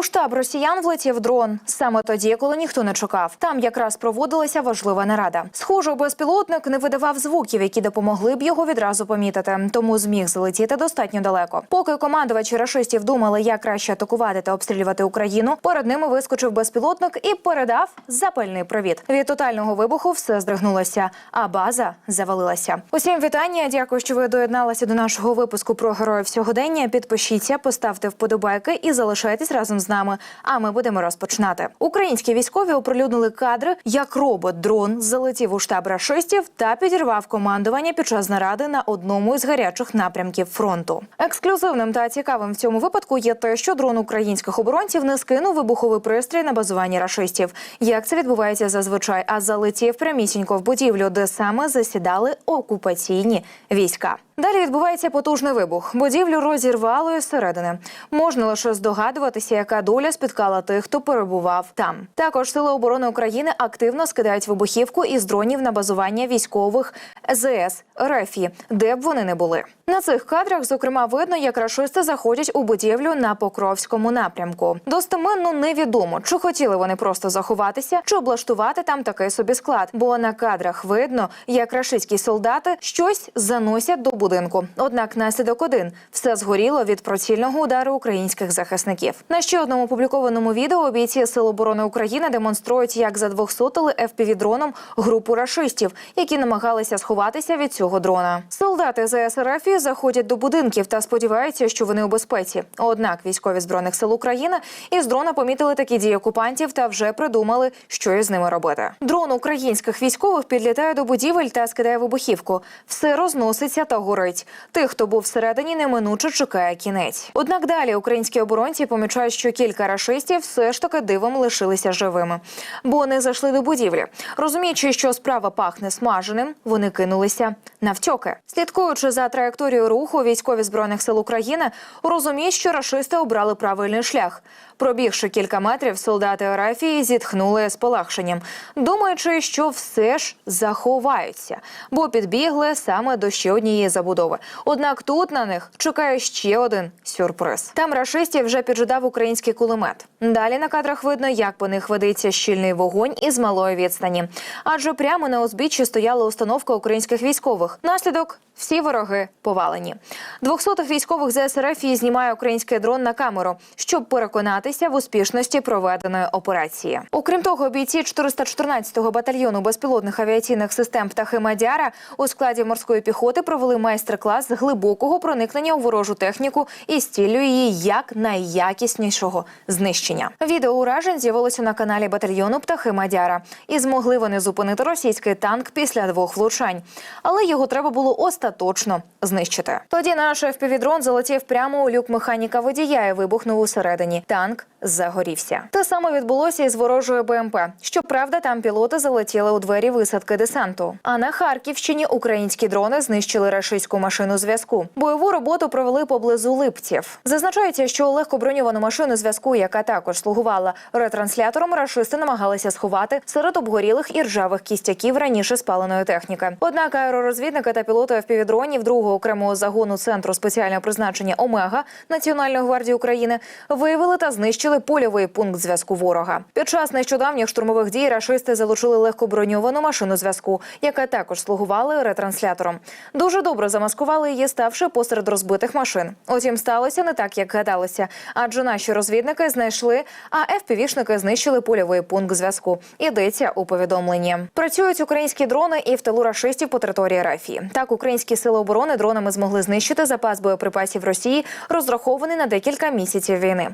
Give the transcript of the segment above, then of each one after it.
У штаб росіян влетів дрон саме тоді, коли ніхто не чекав. Там якраз проводилася важлива нарада. Схоже, безпілотник не видавав звуків, які допомогли б його відразу помітити, тому зміг залетіти достатньо далеко. Поки командувачі рашистів думали, як краще атакувати та обстрілювати Україну, перед ними вискочив безпілотник і передав запальний привіт. Від тотального вибуху все здригнулося, а база завалилася. Усім вітання. Дякую, що ви доєдналися до нашого випуску про героїв сьогодення. Підпишіться, поставте вподобайки і залишайтесь разом з нами. А ми будемо розпочинати. Українські військові оприлюднили кадри, як робот-дрон залетів у штаб рашистів та підірвав командування під час наради на одному із гарячих напрямків фронту. Ексклюзивним та цікавим в цьому випадку є те, що дрон українських оборонців не скинув вибуховий пристрій на базуванні рашистів. Як це відбувається зазвичай, а залетів прямісінько в будівлю, де саме засідали окупаційні війська. Далі відбувається потужний вибух. Будівлю розірвало із середини. Можна лише здогадуватися, яка доля спіткала тих, хто перебував там. Також сили оборони України активно скидають вибухівку із дронів на базування військових ЗС РФІ, де б вони не були. На цих кадрах, зокрема, видно, як рашисти заходять у будівлю на Покровському напрямку. Достеменно невідомо, чи хотіли вони просто заховатися, чи облаштувати там такий собі склад. Бо на кадрах видно, як рашистські солдати щось заносять до будинку. Однак наслідок один все згоріло від прицільного удару українських захисників. На ще одному опублікованому відео бійці Сил оборони України демонструють, як задвохсотили FPV-дроном групу рашистів, які намагалися сховатися від цього дрона. Солдати ЗСРФ заходять до будинків та сподіваються, що вони у безпеці. Однак військові збройних сил України із дрона помітили такі дії окупантів та вже придумали, що із ними робити. Дрон українських військових підлітає до будівель та скидає вибухівку. Все розноситься та горить. Тих, хто був всередині, неминуче чекає кінець. Однак далі українські оборонці помічають, що кілька рашистів все ж таки дивом лишилися живими, бо не зайшли до будівлі. Розуміючи, що справа пахне смаженим, вони кинулися навтьоки. Слідкуючи за траєкторією руху, військові збройних сил України розуміють, що рашисти обрали правильний шлях. Пробігши кілька метрів, солдати Арафії зітхнули з полегшенням, думаючи, що все ж заховаються, бо підбігли саме до ще однієї забудови. Однак тут на них чекає ще один сюрприз. Там рашистів вже піджидав український кулемет. Далі на кадрах видно, як по них ведеться щільний вогонь із малої відстані, адже прямо на узбіччі стояла установка українських військових. Наслідок всі вороги повалені. Двохсотих військових ЗСРФ знімає український дрон на камеру, щоб переконатися в успішності проведеної операції. Окрім того, бійці 414-го батальйону безпілотних авіаційних систем птахи Мадяра у складі морської піхоти провели майстер-клас з глибокого проникнення у ворожу техніку і стілю її як найякіснішого знищення. Відео уражень з'явилося на каналі батальйону птахи Мадяра, і змогли вони зупинити російський танк після двох влучань, але його треба було остаточно знищити. Тоді наш FPV-дрон залетів прямо у люк механіка водія і вибухнув усередині. Танк загорівся. Те саме відбулося із ворожою БМП. Щоправда, там пілоти залетіли у двері висадки десанту. А на Харківщині українські дрони знищили рашистську машину зв'язку. Бойову роботу провели поблизу Липців. Зазначається, що легко броньовану машину зв'язку, яка також слугувала ретранслятором, рашисти намагалися сховати серед обгорілих і ржавих кістяків раніше спаленої техніки. Однак аеророзвідники та пілоти FPV-дронів другого окремого загону центру спеціального призначення Омега Національної гвардії України виявили та знищили польовий пункт зв'язку ворога. Під час нещодавніх штурмових дій рашисти залучили легко броньовану машину зв'язку, яка також слугувала ретранслятором. Дуже добре замаскували її, ставши посеред розбитих машин. Утім, сталося не так, як гадалося, адже наші розвідники знайшли, а ФПВ-шники знищили польовий пункт зв'язку. Йдеться у повідомленні. Працюють українські дрони і в тилу рашистів по території Рафії. Так, українські сили оборони дронами змогли знищити запас боєприпасів Росії, розрахований на декілька місяців війни.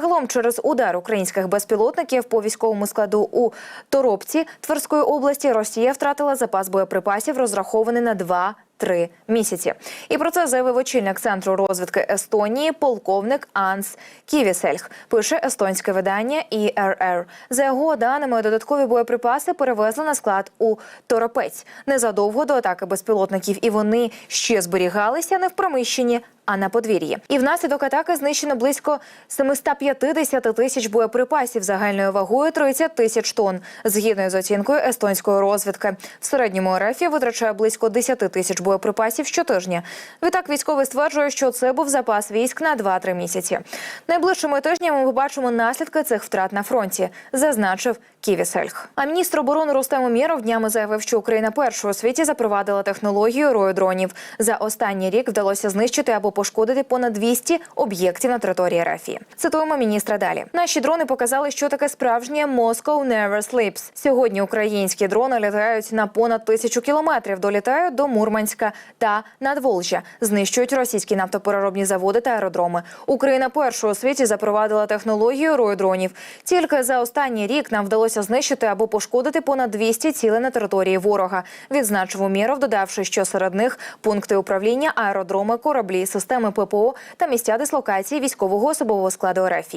Загалом, через удар українських безпілотників по військовому складу у Торопці Тверської області, Росія втратила запас боєприпасів, розрахований на два. Три місяці, і про це заявив очільник центру розвідки Естонії, полковник Анс Ківісельх. Пише естонське видання ІРР. За його даними, додаткові боєприпаси перевезли на склад у Торопець незадовго до атаки безпілотників, і вони ще зберігалися не в приміщенні, а на подвір'ї. І внаслідок атаки знищено близько 750 тисяч боєприпасів загальною вагою 30 тисяч тонн. Згідно з оцінкою естонської розвідки, в середньому РФ витрачає близько 10 тисяч боєприпасів щотижня. Відтак військовий стверджує, що це був запас військ на 2-3 місяці. Найближчими тижнями ми побачимо наслідки цих втрат на фронті, зазначив Ківісельх. А міністр оборони Рустем Умєров днями заявив, що Україна першою у світі запровадила технологію рою дронів. За останній рік вдалося знищити або пошкодити понад 200 об'єктів на території РФ. Цитуємо міністра далі. Наші дрони показали, що таке справжнє Moscow never sleeps. Сьогодні українські дрони літають на понад тисячу кілометрів, долітають до Мурманська та Надволжя, знищують російські нафтопереробні заводи та аеродроми. Україна першою у світі запровадила технологію рою дронів. Тільки за останній рік нам вдалося знищити або пошкодити понад 200 цілей на території ворога. Відзначив Умєров, додавши, що серед них пункти управління, аеродроми, кораблі, системи ППО та місця дислокації військового особового складу РФ.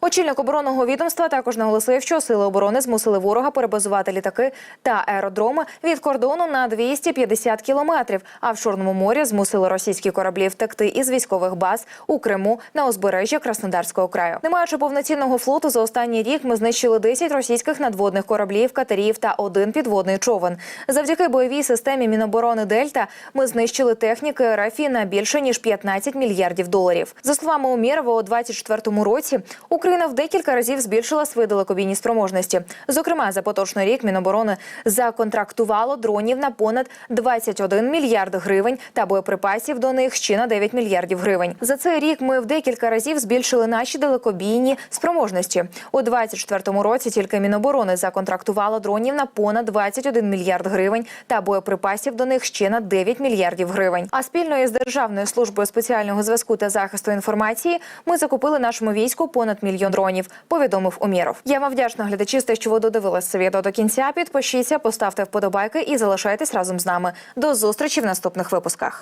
Очільник оборонного відомства також наголосив, що сили оборони змусили ворога перебазувати літаки та аеродроми від кордону на 250 кілометрів. А в Чорному морі змусили російські кораблі втекти із військових баз у Криму на узбережжя Краснодарського краю. Не маючи повноцінного флоту, за останній рік ми знищили 10 російських надводних кораблів, катерів та один підводний човен. Завдяки бойовій системі Міноборони Дельта ми знищили техніки РФ на більше ніж 15 мільярдів доларів. За словами Умєрова, у 24-му році Україна в декілька разів збільшила свої далекобійні спроможності. Зокрема, за поточний рік Міноборони законтрактувало дронів на понад 21 мільярд гривень та боєприпасів до них ще на 9 мільярдів гривень. За цей рік ми в декілька разів збільшили наші далекобійні спроможності. У 24-му році тільки Міноборони законтрактувало дронів на понад 21 мільярд гривень та боєприпасів до них ще на 9 мільярдів гривень. А спільно із Державною службою спеціального зв'язку та захисту інформації ми закупили нашому війську понад мільйон дронів. Повідомив Умєров. Я вам вдячна глядачі, за те, що ви додивилися це відео до кінця. Підпишіться, поставте вподобайки і залишайтесь разом з нами. До зустрічі в наступних випусках.